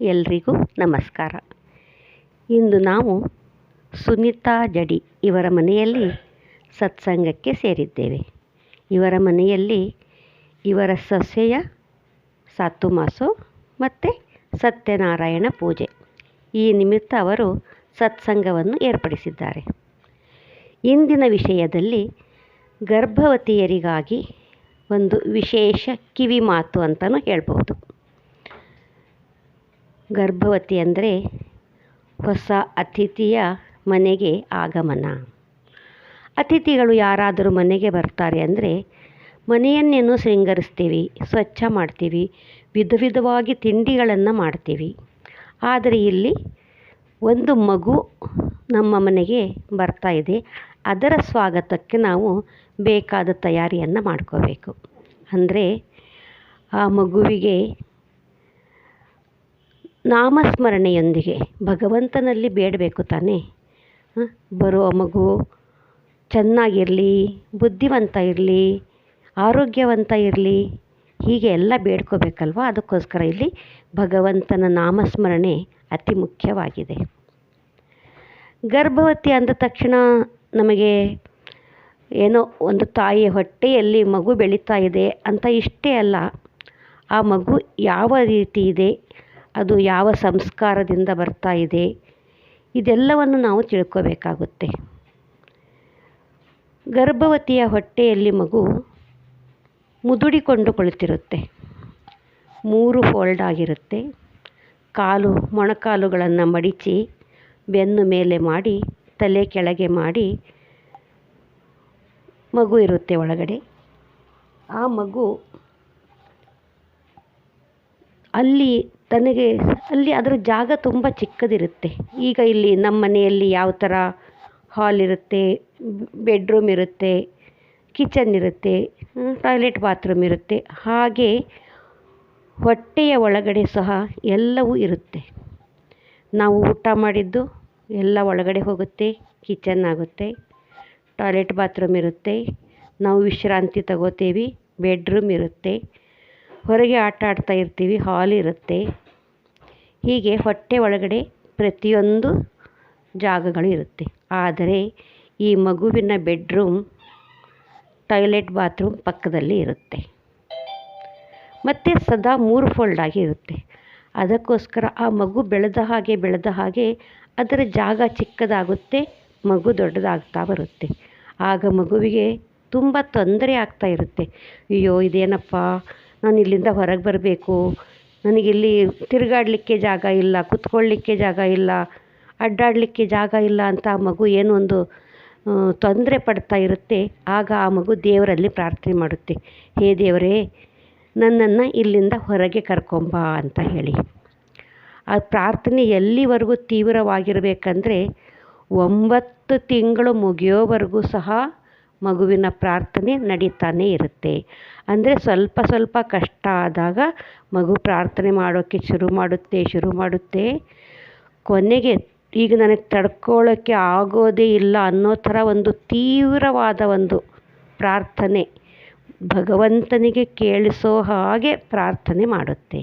ಎಲ್ರಿಗೂ ನಮಸ್ಕಾರ. ಇಂದು ನಾವು ಸುನೀತಾ ಜಡಿ ಇವರ ಮನೆಯಲ್ಲಿ ಸತ್ಸಂಗಕ್ಕೆ ಸೇರಿದ್ದೇವೆ. ಇವರ ಮನೆಯಲ್ಲಿ ಇವರ ಸೊಸೆಯ ಸಾತುಮಾಸು ಮತ್ತು ಸತ್ಯನಾರಾಯಣ ಪೂಜೆ. ಈ ನಿಮಿತ್ತ ಅವರು ಸತ್ಸಂಗವನ್ನು ಏರ್ಪಡಿಸಿದ್ದಾರೆ. ಇಂದಿನ ವಿಷಯದಲ್ಲಿ ಗರ್ಭವತಿಯರಿಗಾಗಿ ಒಂದು ವಿಶೇಷ ಕಿವಿ ಮಾತು ಅಂತಲೂ ಹೇಳ್ಬೋದು ಗರ್ಭವತಿ ಅಂದರೆ ಹೊಸ ಅತಿಥಿಯ ಮನೆಗೆ ಆಗಮನ. ಅತಿಥಿಗಳು ಯಾರಾದರೂ ಮನೆಗೆ ಬರ್ತಾರೆ ಅಂದರೆ ಮನೆಯನ್ನೇನು ಶೃಂಗರಿಸ್ತೀವಿ, ಸ್ವಚ್ಛ ಮಾಡ್ತೀವಿ, ವಿಧ ವಿಧವಾಗಿ ತಿಂಡಿಗಳನ್ನು ಮಾಡ್ತೀವಿ. ಆದರೆ ಇಲ್ಲಿ ಒಂದು ಮಗು ನಮ್ಮ ಮನೆಗೆ ಬರ್ತಾ ಇದೆ. ಅದರ ಸ್ವಾಗತಕ್ಕೆ ನಾವು ಬೇಕಾದ ತಯಾರಿಯನ್ನು ಮಾಡ್ಕೋಬೇಕು. ಅಂದರೆ ಆ ಮಗುವಿಗೆ ನಾಮಸ್ಮರಣೆಯೊಂದಿಗೆ ಭಗವಂತನಲ್ಲಿ ಬೇಡಬೇಕು ತಾನೇ? ಬರುವ ಮಗು ಚೆನ್ನಾಗಿರಲಿ, ಬುದ್ಧಿವಂತ ಇರಲಿ, ಆರೋಗ್ಯವಂತ ಇರಲಿ, ಹೀಗೆ ಎಲ್ಲ ಬೇಡ್ಕೋಬೇಕಲ್ವ? ಅದಕ್ಕೋಸ್ಕರ ಇಲ್ಲಿ ಭಗವಂತನ ನಾಮಸ್ಮರಣೆ ಅತಿ ಮುಖ್ಯವಾಗಿದೆ. ಗರ್ಭವತಿ ಅಂದ ತಕ್ಷಣ ನಮಗೆ ಏನೋ ಒಂದು ತಾಯಿಯ ಹೊಟ್ಟೆಯಲ್ಲಿ ಮಗು ಬೆಳೀತಾ ಇದೆ ಅಂತ ಇಷ್ಟೇ ಅಲ್ಲ. ಆ ಮಗು ಯಾವ ರೀತಿ ಇದೆ? ಅದು ಯಾವ ಸಂಸ್ಕಾರದಿಂದ ಬರ್ತಾ ಇದೆ, ಇದೆಲ್ಲವನ್ನು ನಾವು ತಿಳ್ಕೋಬೇಕಾಗುತ್ತೆ. ಗರ್ಭವತಿಯ ಹೊಟ್ಟೆಯಲ್ಲಿ ಮಗು ಮುದುಡಿಕೊಂಡು ಕುಳಿತಿರುತ್ತೆ ಮೂರು ಫೋಲ್ಡ್ ಆಗಿರುತ್ತೆ. ಕಾಲು ಮೊಣಕಾಲುಗಳನ್ನು ಮಡಿಚಿ ಬೆನ್ನು ಮೇಲೆ ಮಾಡಿ, ತಲೆ ಕೆಳಗೆ ಮಾಡಿ ಮಗು ಇರುತ್ತೆ ಒಳಗಡೆ. ಆ ಮಗು ಅಲ್ಲಿ ತನಗೆ, ಅಲ್ಲಿ ಅದರ ಜಾಗ ತುಂಬ ಚಿಕ್ಕದಿರುತ್ತೆ. ಈಗ ಇಲ್ಲಿ ನಮ್ಮ ಮನೆಯಲ್ಲಿ ಯಾವ ಥರ ಹಾಲ್ ಇರುತ್ತೆ ಬೆಡ್ರೂಮ್ ಇರುತ್ತೆ ಕಿಚನ್ ಇರುತ್ತೆ ಟಾಯ್ಲೆಟ್ ಬಾತ್ರೂಮ್ ಇರುತ್ತೆ, ಹಾಗೆ ಹೊಟ್ಟೆಯ ಒಳಗಡೆ ಸಹ ಎಲ್ಲವೂ ಇರುತ್ತೆ. ನಾವು ಊಟ ಮಾಡಿದ್ದು ಎಲ್ಲ ಒಳಗಡೆ ಹೋಗುತ್ತೆ ಕಿಚನ್ ಆಗುತ್ತೆ ಟಾಯ್ಲೆಟ್ ಬಾತ್ರೂಮ್ ಇರುತ್ತೆ, ನಾವು ವಿಶ್ರಾಂತಿ ತಗೋತೀವಿ ಬೆಡ್ರೂಮ್ ಇರುತ್ತೆ. ಹೊರಗೆ ಆಟ ಆಡ್ತಾ ಇರ್ತೀವಿ, ಹಾಲ್ ಇರುತ್ತೆ. ಹೀಗೆ ಹೊಟ್ಟೆ ಒಳಗಡೆ ಪ್ರತಿಯೊಂದು ಜಾಗಗಳು ಇರುತ್ತೆ. ಆದರೆ ಈ ಮಗುವಿನ ಬೆಡ್ರೂಮ್, ಟಾಯ್ಲೆಟ್ ಬಾತ್ರೂಮ್ ಪಕ್ಕದಲ್ಲಿ ಇರುತ್ತೆ. ಮತ್ತು ಸದಾ ಮೂರು ಫೋಲ್ಡ್ ಆಗಿ ಇರುತ್ತೆ. ಅದಕ್ಕೋಸ್ಕರ ಆ ಮಗು ಬೆಳೆದ ಹಾಗೆ ಬೆಳೆದ ಹಾಗೆ ಅದರ ಜಾಗ ಚಿಕ್ಕದಾಗುತ್ತೆ, ಮಗು ದೊಡ್ಡದಾಗ್ತಾ ಬರುತ್ತೆ. ಆಗ ಮಗುವಿಗೆ ತುಂಬ ತೊಂದರೆ ಆಗ್ತಾ ಇರುತ್ತೆ. ಅಯ್ಯೋ, ಇದೇನಪ್ಪ? ನಾನು ಇಲ್ಲಿಂದ ಹೊರಗೆ ಬರಬೇಕು. ನನಗಿಲ್ಲಿ ತಿರುಗಾಡಲಿಕ್ಕೆ ಜಾಗ ಇಲ್ಲ, ಕುತ್ಕೊಳ್ಳಿಕ್ಕೆ ಜಾಗ ಇಲ್ಲ, ಅಡ್ಡಾಡಲಿಕ್ಕೆ ಜಾಗ ಇಲ್ಲ ಅಂತ ಆ ಮಗು ಏನೊಂದು ತೊಂದರೆ ಪಡ್ತಾ ಇರುತ್ತೆ, ಆಗ ಆ ಮಗು ದೇವರಲ್ಲಿ ಪ್ರಾರ್ಥನೆ ಮಾಡುತ್ತೆ. ಹೇ ದೇವರೇ, ನನ್ನನ್ನು ಇಲ್ಲಿಂದ ಹೊರಗೆ ಕರ್ಕೊಂಬ ಅಂತ ಹೇಳಿ. ಆ ಪ್ರಾರ್ಥನೆ ಎಲ್ಲಿವರೆಗೂ ತೀವ್ರವಾಗಿರಬೇಕಂದ್ರೆ ಒಂಬತ್ತು ತಿಂಗಳು ಮುಗಿಯೋವರೆಗೂ ಸಹ ಮಗುವಿನ ಪ್ರಾರ್ಥನೆ ನಡೀತಾನೆ ಇರುತ್ತೆ. ಅಂದರೆ ಸ್ವಲ್ಪ ಸ್ವಲ್ಪ ಕಷ್ಟ ಆದಾಗ ಮಗು ಪ್ರಾರ್ಥನೆ ಮಾಡೋಕ್ಕೆ ಶುರು ಮಾಡುತ್ತೆ ಶುರು ಮಾಡುತ್ತೆ. ಕೊನೆಗೆ ಈಗ ನನಗೆ ತಡ್ಕೊಳ್ಳೋಕ್ಕೆ ಆಗೋದೇ ಇಲ್ಲ ಅನ್ನೋ ಥರ ಒಂದು ತೀವ್ರವಾದ ಒಂದು ಪ್ರಾರ್ಥನೆ ಭಗವಂತನಿಗೆ ಕೇಳಿಸೋ ಹಾಗೆ ಪ್ರಾರ್ಥನೆ ಮಾಡುತ್ತೆ.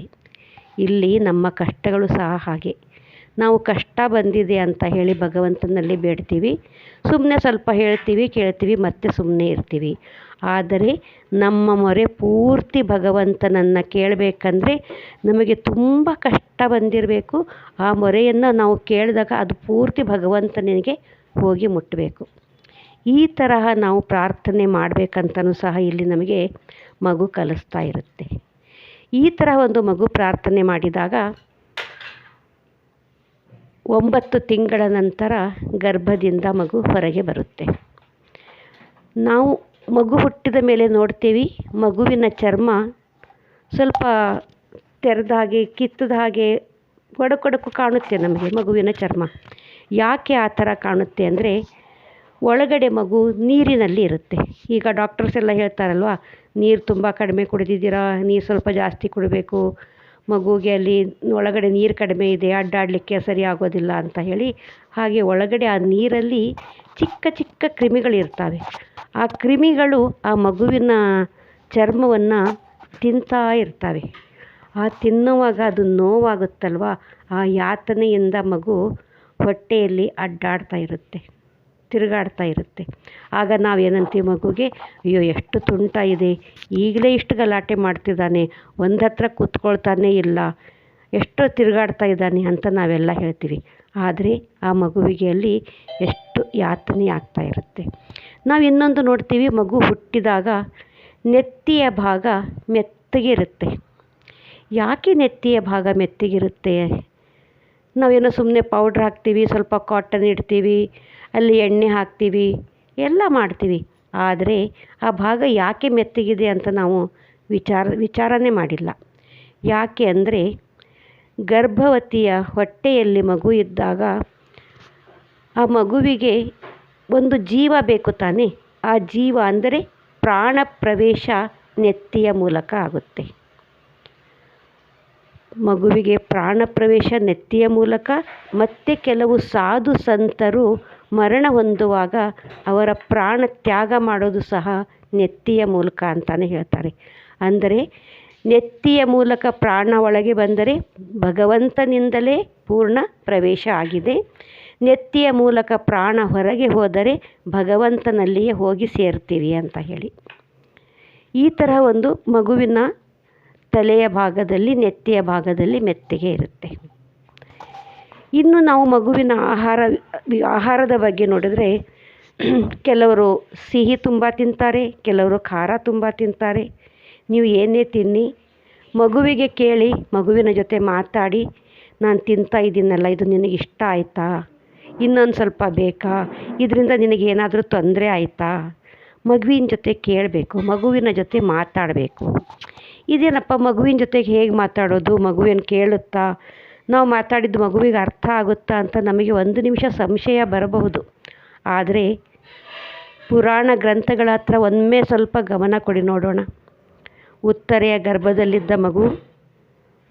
ಇಲ್ಲಿ ನಮ್ಮ ಕಷ್ಟಗಳು ಸಹ ಹಾಗೆ. ನಾವು ಕಷ್ಟ ಬಂದಿದೆ ಅಂತ ಹೇಳಿ ಭಗವಂತನಲ್ಲಿ ಬೇಡ್ತೀವಿ. ಸುಮ್ಮನೆ ಸ್ವಲ್ಪ ಹೇಳ್ತೀವಿ, ಕೇಳ್ತೀವಿ, ಮತ್ತೆ ಸುಮ್ಮನೆ ಇರ್ತೀವಿ. ಆದರೆ ನಮ್ಮ ಮೊರೆ ಪೂರ್ತಿ ಭಗವಂತನನ್ನು ಕೇಳಬೇಕಂದ್ರೆ ನಮಗೆ ತುಂಬ ಕಷ್ಟ ಬಂದಿರಬೇಕು. ಆ ಮೊರೆಯನ್ನು ನಾವು ಕೇಳಿದಾಗ ಅದು ಪೂರ್ತಿ ಭಗವಂತನಿಗೆ ಹೋಗಿ ಮುಟ್ಟಬೇಕು ಈ ತರಹ ನಾವು ಪ್ರಾರ್ಥನೆ ಮಾಡಬೇಕಂತನೂ ಸಹ ಇಲ್ಲಿ ನಮಗೆ ಮಗು ಕಲಿಸ್ತಾ ಇರುತ್ತೆ. ಈ ಥರ ಒಂದು ಮಗು ಪ್ರಾರ್ಥನೆ ಮಾಡಿದಾಗ ಒಂಬತ್ತು ತಿಂಗಳ ನಂತರ ಗರ್ಭದಿಂದ ಮಗು ಹೊರಗೆ ಬರುತ್ತೆ. ನಾವು ಮಗು ಹುಟ್ಟಿದ ಮೇಲೆ ನೋಡ್ತೀವಿ, ಮಗುವಿನ ಚರ್ಮ ಸ್ವಲ್ಪ ತೆರೆದ ಹಾಗೆ, ಕಿತ್ತದ ಹಾಗೆ ಒಡಕೊಡಕು ಕಾಣುತ್ತೆ ನಮಗೆ ಮಗುವಿನ ಚರ್ಮ. ಯಾಕೆ ಆ ಥರ ಕಾಣುತ್ತೆ ಅಂದರೆ, ಒಳಗಡೆ ಮಗು ನೀರಿನಲ್ಲಿ ಇರುತ್ತೆ. ಈಗ ಡಾಕ್ಟರ್ಸ್ ಎಲ್ಲ ಹೇಳ್ತಾರಲ್ವ, ನೀರು ತುಂಬ ಕಡಿಮೆ ಕುಡಿದಿದ್ದೀರಾ, ನೀರು ಸ್ವಲ್ಪ ಜಾಸ್ತಿ ಕುಡಿಬೇಕು ಮಗುಗೆ ಅಲ್ಲಿ ಒಳಗಡೆ ನೀರು ಕಡಿಮೆ ಇದೆ, ಅಡ್ಡಾಡಲಿಕ್ಕೆ ಸರಿ ಆಗೋದಿಲ್ಲ ಅಂತ ಹೇಳಿ, ಹಾಗೆ ಒಳಗಡೆ ಆ ನೀರಲ್ಲಿ ಚಿಕ್ಕ ಚಿಕ್ಕ ಕ್ರಿಮಿಗಳಿರ್ತವೆ ಆ ಕ್ರಿಮಿಗಳು ಆ ಮಗುವಿನ ಚರ್ಮವನ್ನು ತಿಂತಾ ಇರ್ತವೆ. ಆ ತಿನ್ನುವಾಗ ಅದು ನೋವಾಗುತ್ತಲ್ವ? ಆ ಯಾತನೆಯಿಂದ ಮಗು ಹೊಟ್ಟೆಯಲ್ಲಿ ಅಡ್ಡಾಡ್ತಾ ಇರುತ್ತೆ. ತಿರುಗಾಡ್ತಾ ಇರುತ್ತೆ. ಆಗ ನಾವು ಏನಂತೀವಿ ಮಗುಗೆ, ಅಯ್ಯೋ, ಎಷ್ಟು ತುಂಟ ಇದೆ ಈಗಲೇ ಇಷ್ಟು ಗಲಾಟೆ ಮಾಡ್ತಿದ್ದಾನೆ. ಒಂದು ಹತ್ರ ಕೂತ್ಕೊಳ್ತಾನೇ ಇಲ್ಲ. ಎಷ್ಟು ತಿರುಗಾಡ್ತಾ ಇದ್ದಾನೆ ಅಂತ ನಾವೆಲ್ಲ ಹೇಳ್ತೀವಿ. ಆದರೆ ಆ ಮಗುವಿಗೆ ಅಲ್ಲಿ ಎಷ್ಟು ಯಾತನೆ ಆಗ್ತಾ ಇರುತ್ತೆ. ನಾವು ಇನ್ನೊಂದು ನೋಡ್ತೀವಿ, ಮಗು ಹುಟ್ಟಿದಾಗ ನೆತ್ತಿಯ ಭಾಗ ಮೆತ್ತಗಿರುತ್ತೆ. ಯಾಕೆ ನೆತ್ತಿಯ ಭಾಗ ಮೆತ್ತಗಿರುತ್ತೆ? ನಾವೇನೋ ಸುಮ್ಮನೆ ಪೌಡ್ರ್ ಹಾಕ್ತೀವಿ, ಸ್ವಲ್ಪ ಕಾಟನ್ ಇಡ್ತೀವಿ, ಅಲ್ಲಿ ಎಣ್ಣೆ ಹಾಕ್ತೀವಿ, ಎಲ್ಲ ಮಾಡ್ತೀವಿ. ಆದರೆ ಆ ಭಾಗ ಯಾಕೆ ಮೆತ್ತಗಿದೆ ಅಂತ ನಾವು ವಿಚಾರ, ವಿಚಾರನೇ ಮಾಡಿಲ್ಲ. ಯಾಕೆ ಅಂದರೆ ಗರ್ಭವತಿಯ ಹೊಟ್ಟೆಯಲ್ಲಿ ಮಗು ಇದ್ದಾಗ ಆ ಮಗುವಿಗೆ ಒಂದು ಜೀವ ಬೇಕು ತಾನೇ. ಆ ಜೀವ ಅಂದರೆ ಪ್ರಾಣ ಪ್ರವೇಶ ನೆತ್ತಿಯ ಮೂಲಕ ಆಗುತ್ತೆ. ಮಗುವಿಗೆ ಪ್ರಾಣ ಪ್ರವೇಶ ನೆತ್ತಿಯ ಮೂಲಕ ಮತ್ತೆ ಕೆಲವು ಸಾಧು ಸಂತರು ಮರಣ ಹೊಂದುವಾಗ ಅವರ ಪ್ರಾಣ ತ್ಯಾಗ ಮಾಡೋದು ಸಹ ನೆತ್ತಿಯ ಮೂಲಕ ಅಂತಲೇ ಹೇಳ್ತಾರೆ. ಅಂದರೆ ನೆತ್ತಿಯ ಮೂಲಕ ಪ್ರಾಣ ಒಳಗೆ ಬಂದರೆ ಭಗವಂತನಿಂದಲೇ ಪೂರ್ಣ ಪ್ರವೇಶ ಆಗಿದೆ. ನೆತ್ತಿಯ ಮೂಲಕ ಪ್ರಾಣ ಹೊರಗೆ ಹೋದರೆ ಭಗವಂತನಲ್ಲಿಯೇ ಹೋಗಿ ಸೇರ್ತೀವಿ ಅಂತ ಹೇಳಿ. ಈ ತರಹ ಒಂದು ಮಗುವಿನ ತಲೆಯ ಭಾಗದಲ್ಲಿ, ನೆತ್ತಿಯ ಭಾಗದಲ್ಲಿ ಮೆತ್ತಗೆ ಇರುತ್ತೆ. ಇನ್ನು ನಾವು ಮಗುವಿನ ಆಹಾರ, ಆಹಾರದ ಬಗ್ಗೆ ನೋಡಿದ್ರೆ, ಕೆಲವರು ಸಿಹಿ ತುಂಬ ತಿಂತಾರೆ, ಕೆಲವರು ಖಾರ ತುಂಬ ತಿಂತಾರೆ. ನೀವು ಏನೇ ತಿನ್ನಿ, ಮಗುವಿಗೆ ಕೇಳಿ, ಮಗುವಿನ ಜೊತೆ ಮಾತಾಡಿ, ನಾನು ತಿಂತಾ ಇದ್ದೀನಲ್ಲ, ಇದು ನಿನಗೆ ಇಷ್ಟ ಆಯಿತಾ? ಇನ್ನೊಂದು ಸ್ವಲ್ಪ ಬೇಕಾ? ಇದರಿಂದ ನಿನಗೇನಾದರೂ ತೊಂದರೆ ಆಯಿತಾ? ಮಗುವಿನ ಜೊತೆ ಕೇಳಬೇಕು, ಮಗುವಿನ ಜೊತೆ ಮಾತಾಡಬೇಕು. ಇದೇನಪ್ಪ ಮಗುವಿನ ಜೊತೆಗೆ ಹೇಗೆ ಮಾತಾಡೋದು, ಮಗುವೇನು ಕೇಳುತ್ತಾ? ನಾವು ಮಾತಾಡಿದ್ದು ಮಗುವಿಗೆ ಅರ್ಥ ಆಗುತ್ತಾ ಅಂತ ನಮಗೆ ಒಂದು ನಿಮಿಷ ಸಂಶಯ ಬರಬಹುದು. ಆದರೆ ಪುರಾಣ ಗ್ರಂಥಗಳ ಹತ್ರ ಒಮ್ಮೆ ಸ್ವಲ್ಪ ಗಮನ ಕೊಡಿ ನೋಡೋಣ. ಉತ್ತರೆಯ ಗರ್ಭದಲ್ಲಿದ್ದ ಮಗು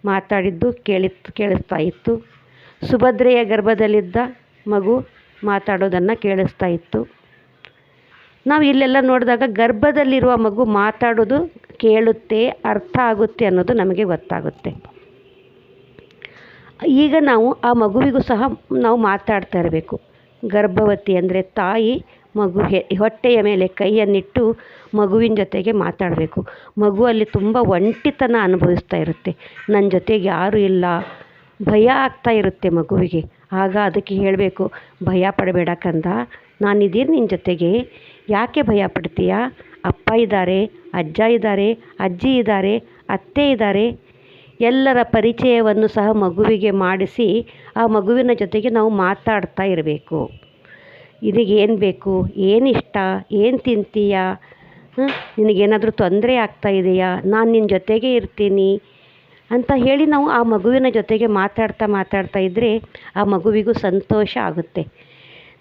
ಮಾತಾಡಿದ್ದು ಕೇಳಿತ್ತು ಕೇಳಿಸ್ತಾ ಇತ್ತು. ಸುಭದ್ರೆಯ ಗರ್ಭದಲ್ಲಿದ್ದ ಮಗು ಮಾತಾಡೋದನ್ನು ಕೇಳಿಸ್ತಾ ಇತ್ತು. ನಾವು ಇಲ್ಲೆಲ್ಲ ನೋಡಿದಾಗ ಗರ್ಭದಲ್ಲಿರುವ ಮಗು ಮಾತಾಡೋದು ಕೇಳುತ್ತೆ, ಅರ್ಥ ಆಗುತ್ತೆ ಅನ್ನೋದು ನಮಗೆ ಗೊತ್ತಾಗುತ್ತೆ. ಈಗ ನಾವು ಆ ಮಗುವಿಗೂ ಸಹ ನಾವು ಮಾತಾಡ್ತಾ ಇರಬೇಕು. ಗರ್ಭವತಿ ಅಂದರೆ ತಾಯಿ ಮಗು ಹೊಟ್ಟೆಯ ಮೇಲೆ ಕೈಯನ್ನಿಟ್ಟು ಮಗುವಿನ ಜೊತೆಗೆ ಮಾತಾಡಬೇಕು. ಮಗು ಅಲ್ಲಿ ತುಂಬ ಒಂಟಿತನ ಅನುಭವಿಸ್ತಾ ಇರುತ್ತೆ. ನನ್ನ ಜೊತೆಗೆ ಯಾರೂ ಇಲ್ಲ, ಭಯ ಆಗ್ತಾ ಇರುತ್ತೆ ಮಗುವಿಗೆ. ಆಗ ಅದಕ್ಕೆ ಹೇಳಬೇಕು, ಭಯ ಪಡಬೇಡ ಕಂದ. ನಾನಿದ್ದೀನಿ ನಿನ್ನ ಜೊತೆಗೆ. ಯಾಕೆ ಭಯ ಪಡ್ತೀಯ ಅಪ್ಪ ಇದ್ದಾರೆ, ಅಜ್ಜ ಇದ್ದಾರೆ, ಅಜ್ಜಿ ಇದ್ದಾರೆ, ಅತ್ತೆ ಇದ್ದಾರೆ. ಎಲ್ಲರ ಪರಿಚಯವನ್ನು ಸಹ ಮಗುವಿಗೆ ಮಾಡಿಸಿ ಆ ಮಗುವಿನ ಜೊತೆಗೆ ನಾವು ಮಾತಾಡ್ತಾ ಇರಬೇಕು. ನಿನಗೇನು ಬೇಕು? ಏನು ಇಷ್ಟ ಏನು ತಿಂತೀಯ? ನಿನಗೇನಾದರೂ ತೊಂದರೆ ಆಗ್ತಾ ಇದೆಯಾ? ನಾನು ನಿನ್ನ ಜೊತೆಗೆ ಇರ್ತೀನಿ ಅಂತ ಹೇಳಿ ನಾವು ಆ ಮಗುವಿನ ಜೊತೆಗೆ ಮಾತಾಡ್ತಾ ಮಾತಾಡ್ತಾ ಇದ್ದರೆ ಆ ಮಗುವಿಗೂ ಸಂತೋಷ ಆಗುತ್ತೆ.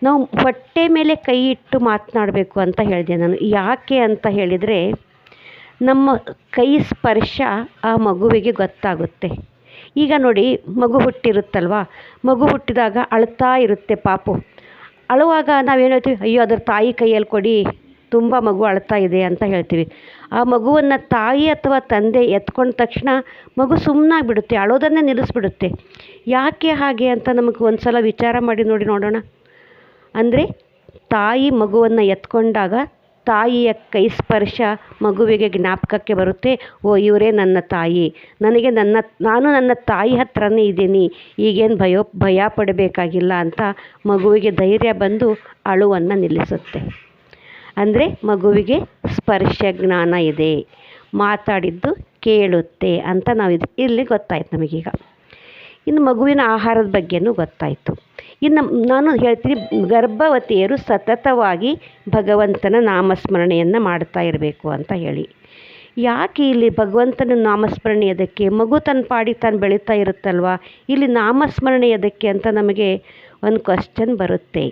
ನಾವು ಹೊಟ್ಟೆ ಮೇಲೆ ಕೈ ಇಟ್ಟು ಮಾತನಾಡಬೇಕು ಅಂತ ಹೇಳಿದೆ ನಾನು. ಯಾಕೆ ಅಂತ ಹೇಳಿದರೆ, ನಮ್ಮ ಕೈ ಸ್ಪರ್ಶ ಆ ಮಗುವಿಗೆ ಗೊತ್ತಾಗುತ್ತೆ. ಈಗ ನೋಡಿ, ಮಗು ಹುಟ್ಟಿರುತ್ತಲ್ವ? ಮಗು ಹುಟ್ಟಿದಾಗ ಅಳ್ತಾ ಇರುತ್ತೆ ಪಾಪು. ಅಳುವಾಗ ನಾವೇನು ಹೇಳ್ತೀವಿ? ಅಯ್ಯೋ, ಅದರ ತಾಯಿ ಕೈಯಲ್ಲಿ ಕೊಡಿ, ತುಂಬ ಮಗು ಅಳ್ತಾ ಇದೆ ಅಂತ ಹೇಳ್ತೀವಿ. ಆ ಮಗುವನ್ನು ತಾಯಿ ಅಥವಾ ತಂದೆ ಎತ್ಕೊಂಡ ತಕ್ಷಣ ಮಗು ಸುಮ್ಮನಾಗ್ಬಿಡುತ್ತೆ ಅಳೋದನ್ನೇ ನಿಲ್ಲಿಸ್ಬಿಡುತ್ತೆ. ಯಾಕೆ ಹಾಗೆ ಅಂತ ನಮಗೆ ಒಂದು ಸಲ ವಿಚಾರ ಮಾಡಿ ನೋಡಿ ನೋಡೋಣ. ಅಂದರೆ ತಾಯಿ ಮಗುವನ್ನು ಎತ್ಕೊಂಡಾಗ ತಾಯಿಯ ಕೈ ಸ್ಪರ್ಶ ಮಗುವಿಗೆ ಜ್ಞಾಪಕಕ್ಕೆ ಬರುತ್ತೆ, ಓ ಇವರೇ ನನ್ನ ತಾಯಿ, ನನಗೆ ನನ್ನ, ನಾನು ನನ್ನ ತಾಯಿ ಹತ್ರನೇ ಇದ್ದೀನಿ, ಈಗೇನು ಭಯೋ, ಭಯ ಪಡಬೇಕಾಗಿಲ್ಲ ಅಂತ ಮಗುವಿಗೆ ಧೈರ್ಯ ಬಂದು ಅಳುವನ್ನು ನಿಲ್ಲಿಸುತ್ತೆ. ಅಂದರೆ ಮಗುವಿಗೆ ಸ್ಪರ್ಶ ಜ್ಞಾನ ಇದೆ, ಮಾತಾಡಿದ್ದು ಕೇಳುತ್ತೆ ಅಂತ ನಾವು ಇದು ಇಲ್ಲಿ ಗೊತ್ತಾಯ್ತು ನಮಗೀಗ. ಇನ್ನು ಮಗುವಿನ ಆಹಾರದ ಬಗ್ಗೆಯೂ ಗೊತ್ತಾಯಿತು. ಇನ್ನು ನಾನು ಹೇಳ್ತೀನಿ, ಗರ್ಭವತಿಯರು ಸತತವಾಗಿ ಭಗವಂತನ ನಾಮಸ್ಮರಣೆಯನ್ನು ಮಾಡ್ತಾ ಇರಬೇಕು ಅಂತ ಹೇಳಿ. ಯಾಕೆ ಇಲ್ಲಿ ಭಗವಂತನ ನಾಮಸ್ಮರಣೆ ಅದಕ್ಕೆ ಮಗು ತನ್ನ ಪಾಡಿ ತಾನು ಬೆಳೀತಾ ಇರುತ್ತಲ್ವ? ಇಲ್ಲಿ ನಾಮಸ್ಮರಣೆ ಅದಕ್ಕೆ ಅಂತ ನಮಗೆ ಒಂದು ಕ್ವಶನ್ ಬರುತ್ತೆ.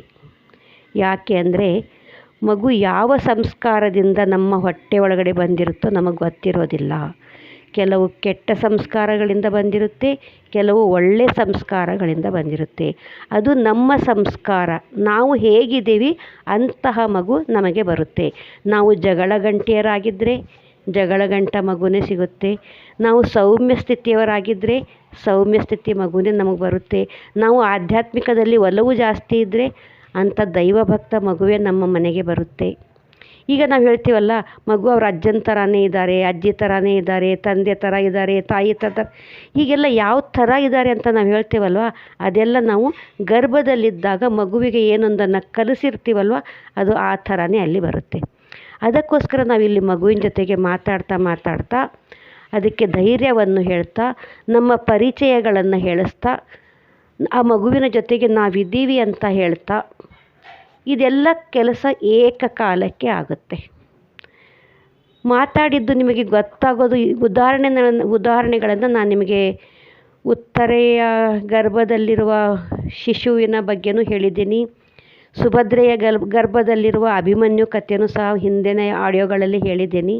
ಯಾಕೆ ಅಂದರೆ, ಮಗು ಯಾವ ಸಂಸ್ಕಾರದಿಂದ ನಮ್ಮ ಹೊಟ್ಟೆ ಒಳಗಡೆ ಬಂದಿರುತ್ತೋ ನಮಗೆ ಗೊತ್ತಿರೋದಿಲ್ಲ. ಕೆಲವು ಕೆಟ್ಟ ಸಂಸ್ಕಾರಗಳಿಂದ ಬಂದಿರುತ್ತೆ, ಕೆಲವು ಒಳ್ಳೆಯ ಸಂಸ್ಕಾರಗಳಿಂದ ಬಂದಿರುತ್ತೆ. ಅದು ನಮ್ಮ ಸಂಸ್ಕಾರ. ನಾವು ಹೇಗಿದ್ದೀವಿ ಅಂತಹ ಮಗು ನಮಗೆ ಬರುತ್ತೆ. ನಾವು ಜಗಳ ಗಂಟಿಯರಾಗಿದ್ದರೆ ಜಗಳ ಗಂಟ ಮಗುನೇ ಸಿಗುತ್ತೆ. ನಾವು ಸೌಮ್ಯ ಸ್ಥಿತಿಯವರಾಗಿದ್ದರೆ ಸೌಮ್ಯ ಸ್ಥಿತಿ ಮಗುನೇ ನಮಗೆ ಬರುತ್ತೆ. ನಾವು ಆಧ್ಯಾತ್ಮಿಕದಲ್ಲಿ ಒಲವು ಜಾಸ್ತಿ ಇದ್ದರೆ ಅಂಥ ದೈವಭಕ್ತ ಮಗುವೇ ನಮ್ಮ ಮನೆಗೆ ಬರುತ್ತೆ. ಈಗ ನಾವು ಹೇಳ್ತೀವಲ್ಲ, ಮಗು ಅವ್ರ ಅಜ್ಜನ ಥರನೇ ಇದ್ದಾರೆ ಅಜ್ಜಿ ಥರನೇ ಇದ್ದಾರೆ ತಂದೆ ಥರ ಇದ್ದಾರೆ ತಾಯಿ ಥರ ಹೀಗೆಲ್ಲ ಯಾವ ಥರ ಇದ್ದಾರೆ ಅಂತ ನಾವು ಹೇಳ್ತೀವಲ್ವ? ಅದೆಲ್ಲ ನಾವು ಗರ್ಭದಲ್ಲಿದ್ದಾಗ ಮಗುವಿಗೆ ಏನೊಂದನ್ನು ಕಲಿಸಿರ್ತೀವಲ್ವ? ಅದು ಆ ಥರನೇ ಅಲ್ಲಿ ಬರುತ್ತೆ. ಅದಕ್ಕೋಸ್ಕರ ನಾವಿಲ್ಲಿ ಮಗುವಿನ ಜೊತೆಗೆ ಮಾತಾಡ್ತಾ ಮಾತಾಡ್ತಾ, ಅದಕ್ಕೆ ಧೈರ್ಯವನ್ನು ಹೇಳ್ತಾ, ನಮ್ಮ ಪರಿಚಯಗಳನ್ನು ಹೇಳಿಸ್ತಾ, ಆ ಮಗುವಿನ ಜೊತೆಗೆ ನಾವಿದ್ದೀವಿ ಅಂತ ಹೇಳ್ತಾ ಇದೆಲ್ಲ ಕೆಲಸ ಏಕಕಾಲಕ್ಕೆ ಆಗುತ್ತೆ. ಮಾತಾಡಿದ್ದು ನಿಮಗೆ ಗೊತ್ತಾಗೋದು ಉದಾಹರಣೆ ಉದಾಹರಣೆಗಳನ್ನು ನಾನು ನಿಮಗೆ ಉತ್ತರೆಯ ಗರ್ಭದಲ್ಲಿರುವ ಶಿಶುವಿನ ಬಗ್ಗೆನೂ ಹೇಳಿದ್ದೀನಿ. ಸುಭದ್ರೆಯ ಗರ್ಭ ಗರ್ಭದಲ್ಲಿರುವ ಅಭಿಮನ್ಯು ಕಥೆಯನ್ನು ಸಹ ಹಿಂದಿನ ಆಡಿಯೋಗಳಲ್ಲಿ ಹೇಳಿದ್ದೀನಿ.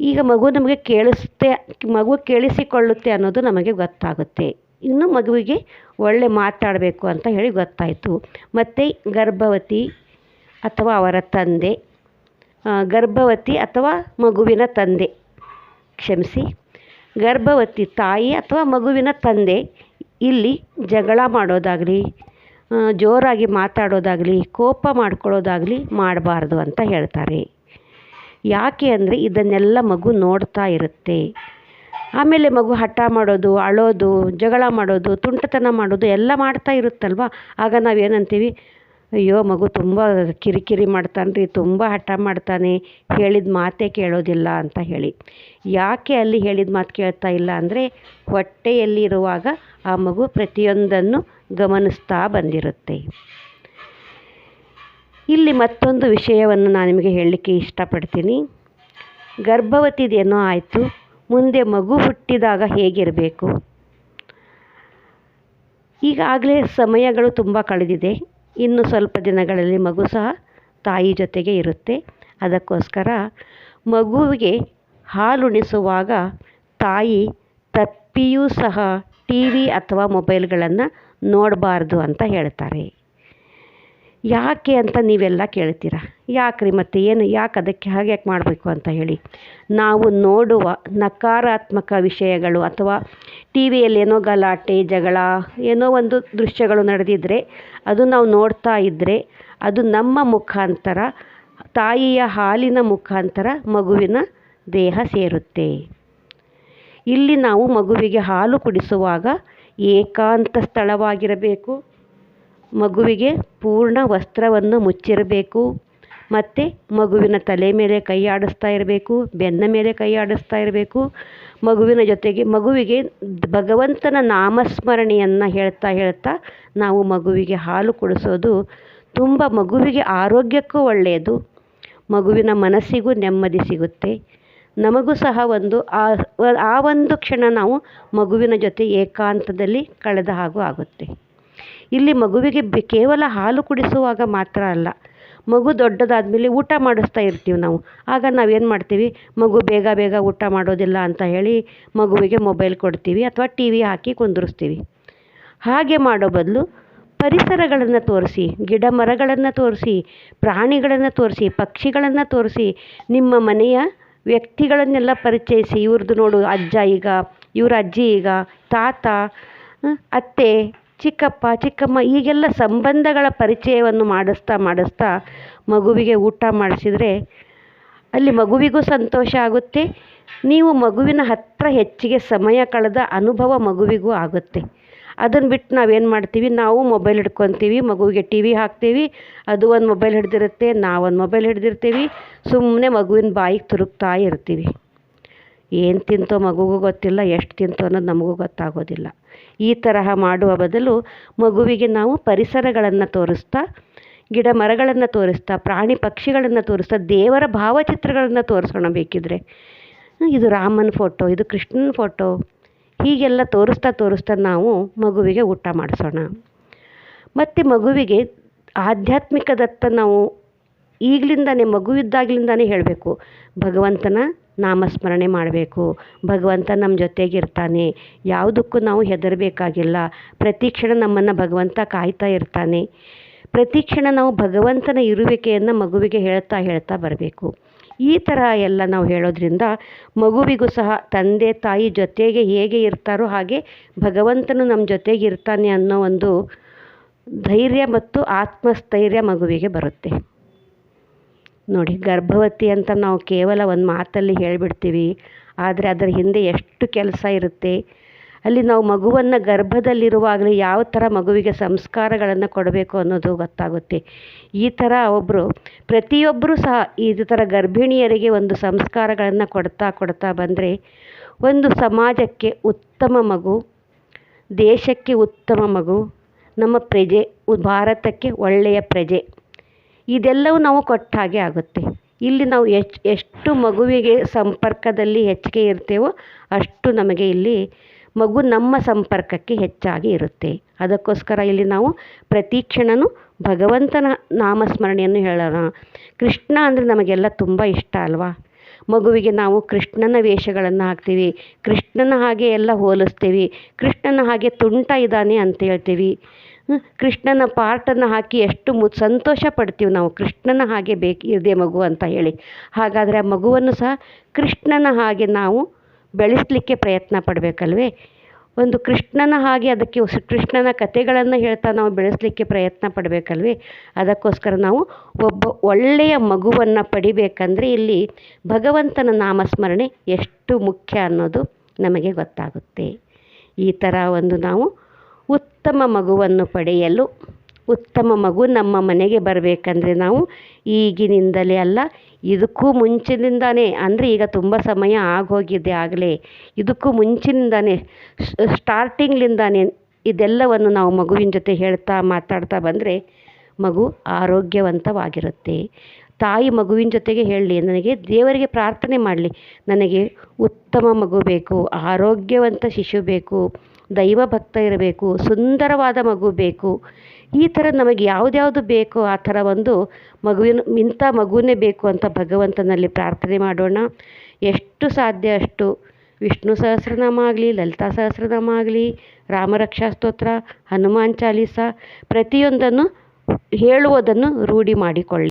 ಈಗ ಮಗು ನಮಗೆ ಕೇಳಿಸುತ್ತೆ ಮಗು ಕೇಳಿಸಿಕೊಳ್ಳುತ್ತೆ ಅನ್ನೋದು ನಮಗೆ ಗೊತ್ತಾಗುತ್ತೆ. ಇನ್ನು ಮಗುವಿಗೆ ಒಳ್ಳೆ ಮಾತಾಡಬೇಕು ಅಂತ ಹೇಳಿ ಗೊತ್ತಾಯಿತು. ಮತ್ತು ಗರ್ಭವತಿ ಅಥವಾ ಅವರ ತಂದೆ ಗರ್ಭವತಿ ಅಥವಾ ಮಗುವಿನ ತಂದೆ, ಕ್ಷಮಿಸಿ. ಗರ್ಭವತಿ ತಾಯಿ ಅಥವಾ ಮಗುವಿನ ತಂದೆ, ಇಲ್ಲಿ ಜಗಳ ಮಾಡೋದಾಗಲಿ ಜೋರಾಗಿ ಮಾತಾಡೋದಾಗಲಿ, ಕೋಪ ಮಾಡ್ಕೊಳ್ಳೋದಾಗಲಿ ಮಾಡಬಾರ್ದು ಅಂತ ಹೇಳ್ತಾರೆ. ಯಾಕೆ ಅಂದರೆ ಇದನ್ನೆಲ್ಲ ಮಗು ನೋಡ್ತಾ ಇರುತ್ತೆ. ಆಮೇಲೆ ಮಗು ಹಠ ಮಾಡೋದು, ಅಳೋದು, ಜಗಳ ಮಾಡೋದು, ತುಂಟತನ ಮಾಡೋದು ಎಲ್ಲ ಮಾಡ್ತಾ ಇರುತ್ತಲ್ವ? ಆಗ ನಾವು ಏನಂತೀವಿ ಅಯ್ಯೋ, ಮಗು ತುಂಬ ಕಿರಿಕಿರಿ ಮಾಡ್ತಾನೆ ರೀ ತುಂಬ ಹಠ ಮಾಡ್ತಾನೆ, ಹೇಳಿದ ಮಾತೇ ಕೇಳೋದಿಲ್ಲ ಅಂತ ಹೇಳಿ. ಯಾಕೆ ಅಲ್ಲಿ ಹೇಳಿದ ಮಾತು ಕೇಳ್ತಾ ಇಲ್ಲ ಅಂದರೆ ಹೊಟ್ಟೆಯಲ್ಲಿರುವಾಗ ಆ ಮಗು ಪ್ರತಿಯೊಂದನ್ನು ಗಮನಿಸ್ತಾ ಬಂದಿರುತ್ತೆ. ಇಲ್ಲಿ ಮತ್ತೊಂದು ವಿಷಯವನ್ನು ನಾನು ನಿಮಗೆ ಹೇಳಲಿಕ್ಕೆ ಇಷ್ಟಪಡ್ತೀನಿ. ಗರ್ಭವತಿದೇನೋ ಆಯಿತು ಮುಂದೆ ಮಗು ಹುಟ್ಟಿದಾಗ ಹೇಗಿರಬೇಕು? ಈಗಾಗಲೇ ಸಮಯಗಳು ತುಂಬ ಕಳೆದಿದೆ. ಇನ್ನು ಸ್ವಲ್ಪ ದಿನಗಳಲ್ಲಿ ಮಗು ಸಹ ತಾಯಿ ಜೊತೆಗೆ ಇರುತ್ತೆ. ಅದಕ್ಕೋಸ್ಕರ ಮಗುವಿಗೆ ಹಾಲುಣಿಸುವಾಗ ತಾಯಿ ತಪ್ಪಿಯೂ ಸಹ ಟಿ ವಿ ಅಥವಾ ಮೊಬೈಲ್ಗಳನ್ನು ನೋಡಬಾರ್ದು ಅಂತ ಹೇಳ್ತಾರೆ. ಯಾಕೆ ಅಂತ ನೀವೆಲ್ಲ ಕೇಳ್ತೀರ? ಯಾಕ್ರಿ ಮತ್ತು ಏನು ಯಾಕೆ ಅದಕ್ಕೆ ಹಾಗೆ ಯಾಕೆ ಮಾಡಬೇಕು ಅಂತ ಹೇಳಿ? ನಾವು ನೋಡುವ ನಕಾರಾತ್ಮಕ ವಿಷಯಗಳು ಅಥವಾ ಟಿ ವಿಯಲ್ಲಿ ಏನೋ ಗಲಾಟೆ, ಜಗಳ, ಏನೋ ಒಂದು ದೃಶ್ಯಗಳು ನಡೆದಿದ್ದರೆ ಅದು ನಾವು ನೋಡ್ತಾ ಇದ್ದರೆ ಅದು ನಮ್ಮ ಮುಖಾಂತರ, ತಾಯಿಯ ಹಾಲಿನ ಮುಖಾಂತರ ಮಗುವಿನ ದೇಹ ಸೇರುತ್ತೆ. ಇಲ್ಲಿ ನಾವು ಮಗುವಿಗೆ ಹಾಲು ಕುಡಿಸುವಾಗ ಏಕಾಂತ ಸ್ಥಳವಾಗಿರಬೇಕು. ಮಗುವಿಗೆ ಪೂರ್ಣ ವಸ್ತ್ರವನ್ನು ಮುಚ್ಚಿರಬೇಕು. ಮತ್ತು ಮಗುವಿನ ತಲೆ ಮೇಲೆ ಕೈ ಆಡಿಸ್ತಾ ಇರಬೇಕು, ಬೆನ್ನ ಮೇಲೆ ಕೈ ಆಡಿಸ್ತಾ ಇರಬೇಕು. ಮಗುವಿನ ಜೊತೆಗೆ ಮಗುವಿಗೆ ಭಗವಂತನ ನಾಮಸ್ಮರಣೆಯನ್ನು ಹೇಳ್ತಾ ಹೇಳ್ತಾ ನಾವು ಮಗುವಿಗೆ ಹಾಲು ಕುಡಿಸೋದು ತುಂಬ ಮಗುವಿಗೆ ಆರೋಗ್ಯಕ್ಕೂ ಒಳ್ಳೆಯದು. ಮಗುವಿನ ಮನಸ್ಸಿಗೂ ನೆಮ್ಮದಿ ಸಿಗುತ್ತೆ. ನಮಗೂ ಸಹ ಒಂದು ಆ ಒಂದು ಕ್ಷಣ ನಾವು ಮಗುವಿನ ಜೊತೆ ಏಕಾಂತದಲ್ಲಿ ಕಳೆದ ಹಾಗೂ ಆಗುತ್ತೆ. ಇಲ್ಲಿ ಮಗುವಿಗೆ ಕೇವಲ ಹಾಲು ಕುಡಿಸುವಾಗ ಮಾತ್ರ ಅಲ್ಲ, ಮಗು ದೊಡ್ಡದಾದಮೇಲೆ ಊಟ ಮಾಡಿಸ್ತಾ ಇರ್ತೀವಿ ನಾವು. ಆಗ ನಾವೇನು ಮಾಡ್ತೀವಿ? ಮಗು ಬೇಗ ಬೇಗ ಊಟ ಮಾಡೋದಿಲ್ಲ ಅಂತ ಹೇಳಿ ಮಗುವಿಗೆ ಮೊಬೈಲ್ ಕೊಡ್ತೀವಿ ಅಥವಾ ಟಿ ವಿ ಹಾಕಿ ಕುಂದಿರಿಸ್ತೀವಿ. ಹಾಗೆ ಮಾಡೋ ಬದಲು ಪರಿಸರಗಳನ್ನು ತೋರಿಸಿ ಗಿಡ ಮರಗಳನ್ನು ತೋರಿಸಿ, ಪ್ರಾಣಿಗಳನ್ನು ತೋರಿಸಿ, ಪಕ್ಷಿಗಳನ್ನು ತೋರಿಸಿ, ನಿಮ್ಮ ಮನೆಯ ವ್ಯಕ್ತಿಗಳನ್ನೆಲ್ಲ ಪರಿಚಯಿಸಿ. ಇವ್ರದ್ದು ನೋಡು ಅಜ್ಜ ಈಗ, ಇವ್ರ ಅಜ್ಜಿ ಈಗ, ತಾತ ಅತ್ತೆ ಚಿಕ್ಕಪ್ಪ, ಚಿಕ್ಕಮ್ಮ ಈಗೆಲ್ಲ ಸಂಬಂಧಗಳ ಪರಿಚಯವನ್ನು ಮಾಡಿಸ್ತಾ ಮಾಡಿಸ್ತಾ ಮಗುವಿಗೆ ಊಟ ಮಾಡಿಸಿದರೆ ಅಲ್ಲಿ ಮಗುವಿಗೂ ಸಂತೋಷ ಆಗುತ್ತೆ. ನೀವು ಮಗುವಿನ ಹತ್ತಿರ ಹೆಚ್ಚಿಗೆ ಸಮಯ ಕಳೆದ ಅನುಭವ ಮಗುವಿಗೂ ಆಗುತ್ತೆ. ಅದನ್ನು ಬಿಟ್ಟು ನಾವೇನು ಮಾಡ್ತೀವಿ? ನಾವು ಮೊಬೈಲ್ ಹಿಡ್ಕೊತೀವಿ, ಮಗುವಿಗೆ ಟಿ ವಿ ಹಾಕ್ತೀವಿ, ಅದು ಒಂದು ಮೊಬೈಲ್ ಹಿಡ್ದಿರುತ್ತೆ, ನಾವೊಂದು ಮೊಬೈಲ್ ಹಿಡ್ದಿರ್ತೀವಿ ಸುಮ್ಮನೆ ಮಗುವಿನ ಬಾಯಿಗೆ ತುರುಕ್ತಾ ಇರ್ತೀವಿ. ಏನು ತಿಂತೋ ಮಗುಗೂ ಗೊತ್ತಿಲ್ಲ, ಎಷ್ಟು ತಿಂತೋ ಅನ್ನೋದು ನಮಗೂ ಗೊತ್ತಾಗೋದಿಲ್ಲ. ಈ ತರಹ ಮಾಡುವ ಬದಲು ಮಗುವಿಗೆ ನಾವು ಪರಿಸರಗಳನ್ನು ತೋರಿಸ್ತಾ, ಗಿಡ ಮರಗಳನ್ನು ತೋರಿಸ್ತಾ, ಪ್ರಾಣಿ ಪಕ್ಷಿಗಳನ್ನು ತೋರಿಸ್ತಾ, ದೇವರ ಭಾವಚಿತ್ರಗಳನ್ನು ತೋರಿಸೋಣ ಬೇಕಿದ್ರೆ. ಇದು ರಾಮನ ಫೋಟೋ, ಇದು ಕೃಷ್ಣನ ಫೋಟೋ, ಹೀಗೆಲ್ಲ ತೋರಿಸ್ತಾ ತೋರಿಸ್ತಾ ನಾವು ಮಗುವಿಗೆ ಊಟ ಮಾಡಿಸೋಣ. ಮತ್ತು ಮಗುವಿಗೆ ಆಧ್ಯಾತ್ಮಿಕದತ್ತ ನಾವು ಈಗಲಿಂದನೇ ಮಗುವಿದ್ದಾಗಲಿಂದನೇ ಹೇಳಬೇಕು, ಭಗವಂತನ ನಾಮಸ್ಮರಣೆ ಮಾಡಬೇಕು, ಭಗವಂತ ನಮ್ಮ ಜೊತೆಗಿರ್ತಾನೆ, ಯಾವುದಕ್ಕೂ ನಾವು ಹೆದರಬೇಕಾಗಿಲ್ಲ, ಪ್ರತಿ ಕ್ಷಣ ನಮ್ಮನ್ನು ಭಗವಂತ ಕಾಯ್ತಾ ಇರ್ತಾನೆ, ಪ್ರತಿ ಕ್ಷಣ ನಾವು ಭಗವಂತನ ಇರುವಿಕೆಯನ್ನು ಮಗುವಿಗೆ ಹೇಳ್ತಾ ಹೇಳ್ತಾ ಬರಬೇಕು. ಈ ಥರ ಎಲ್ಲ ನಾವು ಹೇಳೋದ್ರಿಂದ ಮಗುವಿಗೂ ಸಹ ತಂದೆ ತಾಯಿ ಜೊತೆಗೆ ಹೇಗೆ ಇರ್ತಾರೋ ಹಾಗೆ ಭಗವಂತನು ನಮ್ಮ ಜೊತೆಗೆ ಇರ್ತಾನೆ ಅನ್ನೋ ಒಂದು ಧೈರ್ಯ ಮತ್ತು ಆತ್ಮಸ್ಥೈರ್ಯ ಮಗುವಿಗೆ ಬರುತ್ತೆ. ನೋಡಿ, ಗರ್ಭವತಿ ಅಂತ ನಾವು ಕೇವಲ ಒಂದು ಮಾತಲ್ಲಿ ಹೇಳಿಬಿಡ್ತೀವಿ, ಆದರೆ ಅದರ ಹಿಂದೆ ಎಷ್ಟು ಕೆಲಸ ಇರುತ್ತೆ. ಅಲ್ಲಿ ನಾವು ಮಗುವನ್ನು ಗರ್ಭದಲ್ಲಿರುವಾಗಲೇ ಯಾವ ಥರ ಮಗುವಿಗೆ ಸಂಸ್ಕಾರಗಳನ್ನು ಕೊಡಬೇಕು ಅನ್ನೋದು ಗೊತ್ತಾಗುತ್ತೆ. ಈ ಥರ ಒಬ್ಬರು ಪ್ರತಿಯೊಬ್ಬರೂ ಸಹ ಈ ಥರ ಗರ್ಭಿಣಿಯರಿಗೆ ಒಂದು ಸಂಸ್ಕಾರಗಳನ್ನು ಕೊಡ್ತಾ ಕೊಡ್ತಾ ಬಂದರೆ, ಒಂದು ಸಮಾಜಕ್ಕೆ ಉತ್ತಮ ಮಗು, ದೇಶಕ್ಕೆ ಉತ್ತಮ ಮಗು, ನಮ್ಮ ಪ್ರಜೆ, ಭಾರತಕ್ಕೆ ಒಳ್ಳೆಯ ಪ್ರಜೆ. ಇದೆಲ್ಲವೂ ನಾವು ಕೊಟ್ಟ ಹಾಗೆ ಆಗುತ್ತೆ. ಇಲ್ಲಿ ನಾವು ಎಷ್ಟು ಎಷ್ಟು ಮಗುವಿಗೆ ಸಂಪರ್ಕದಲ್ಲಿ ಹೆಚ್ಚಿಗೆ ಇರ್ತೇವೋ ಅಷ್ಟು ನಮಗೆ ಇಲ್ಲಿ ಮಗು ನಮ್ಮ ಸಂಪರ್ಕಕ್ಕೆ ಹೆಚ್ಚಾಗಿ ಇರುತ್ತೆ. ಅದಕ್ಕೋಸ್ಕರ ಇಲ್ಲಿ ನಾವು ಪ್ರತಿ ಕ್ಷಣವೂ ಭಗವಂತನ ನಾಮಸ್ಮರಣೆಯನ್ನು ಹೇಳೋಣ. ಕೃಷ್ಣ ಅಂದರೆ ನಮಗೆಲ್ಲ ತುಂಬ ಇಷ್ಟ ಅಲ್ವಾ? ಮಗುವಿಗೆ ನಾವು ಕೃಷ್ಣನ ವೇಷಗಳನ್ನು ಹಾಕ್ತೀವಿ, ಕೃಷ್ಣನ ಹಾಗೆ ಎಲ್ಲ ಹೋಲಿಸ್ತೀವಿ, ಕೃಷ್ಣನ ಹಾಗೆ ತುಂಟ ಇದ್ದಾನೆ ಅಂತ ಹೇಳ್ತೀವಿ. ಕೃಷ್ಣನ ಪಾರ್ಟನ್ನು ಹಾಕಿ ಎಷ್ಟು ಮು, ಸಂತೋಷ ಪಡ್ತೀವಿ ನಾವು. ಕೃಷ್ಣನ ಹಾಗೆ ಬೇಕು ಇದೆ ಮಗು ಅಂತ ಹೇಳಿ. ಹಾಗಾದರೆ ಆ ಮಗುವನ್ನು ಸಹ ಕೃಷ್ಣನ ಹಾಗೆ ನಾವು ಬೆಳೆಸಲಿಕ್ಕೆ ಪ್ರಯತ್ನ ಪಡಬೇಕಲ್ವೇ? ಒಂದು ಕೃಷ್ಣನ ಹಾಗೆ ಅದಕ್ಕೆ ಕೃಷ್ಣನ ಕಥೆಗಳನ್ನು ಹೇಳ್ತಾ ನಾವು ಬೆಳೆಸಲಿಕ್ಕೆ ಪ್ರಯತ್ನ ಪಡಬೇಕಲ್ವೇ? ಅದಕ್ಕೋಸ್ಕರ ನಾವು ಒಬ್ಬ ಒಳ್ಳೆಯ ಮಗುವನ್ನು ಪಡಿಬೇಕಂದ್ರೆ ಇಲ್ಲಿ ಭಗವಂತನ ನಾಮಸ್ಮರಣೆ ಎಷ್ಟು ಮುಖ್ಯ ಅನ್ನೋದು ನಮಗೆ ಗೊತ್ತಾಗುತ್ತೆ. ಈ ಥರ ಒಂದು ನಾವು ಉತ್ತಮ ಮಗುವನ್ನು ಪಡೆಯಲು, ಉತ್ತಮ ಮಗು ನಮ್ಮ ಮನೆಗೆ ಬರಬೇಕಂದ್ರೆ ನಾವು ಈಗಿನಿಂದಲೇ ಅಲ್ಲ, ಇದಕ್ಕೂ ಮುಂಚಿನಿಂದಾನೇ, ಅಂದರೆ ಈಗ ತುಂಬ ಸಮಯ ಆಗೋಗಿದೆ ಆಗಲೇ, ಇದಕ್ಕೂ ಮುಂಚಿನಿಂದಾನೇ ಸ್ಟಾರ್ಟಿಂಗ್ಲಿಂದಾನೇ ಇದೆಲ್ಲವನ್ನು ನಾವು ಮಗುವಿನ ಜೊತೆ ಹೇಳ್ತಾ ಮಾತಾಡ್ತಾ ಬಂದರೆ ಮಗು ಆರೋಗ್ಯವಂತವಾಗಿರುತ್ತೆ. ತಾಯಿ ಮಗುವಿನ ಜೊತೆಗೆ ಹೇಳಲಿ, ನನಗೆ ದೇವರಿಗೆ ಪ್ರಾರ್ಥನೆ ಮಾಡಲಿ, ನನಗೆ ಉತ್ತಮ ಮಗು ಬೇಕು, ಆರೋಗ್ಯವಂತ ಶಿಶು ಬೇಕು ದೈವ ಭಕ್ತ ಇರಬೇಕು, ಸುಂದರವಾದ ಮಗು ಬೇಕು. ಈ ಥರ ನಮಗೆ ಯಾವುದ್ಯಾವುದು ಬೇಕೋ ಆ ಥರ ಒಂದು ಮಗುವಿನ, ಇಂಥ ಮಗುವೇ ಬೇಕು ಅಂತ ಭಗವಂತನಲ್ಲಿ ಪ್ರಾರ್ಥನೆ ಮಾಡೋಣ. ಎಷ್ಟು ಸಾಧ್ಯ ಅಷ್ಟು. ವಿಷ್ಣು ಸಹಸ್ರನಾಮ ಆಗಲಿ, ಲಲಿತಾ ಸಹಸ್ರನಾಮ ಆಗಲಿ, ರಾಮರಕ್ಷಾ ಸ್ತೋತ್ರ, ಹನುಮಾನ್ ಚಾಲೀಸ, ಪ್ರತಿಯೊಂದನ್ನು ಹೇಳುವುದನ್ನು ರೂಢಿ ಮಾಡಿಕೊಳ್ಳಿ.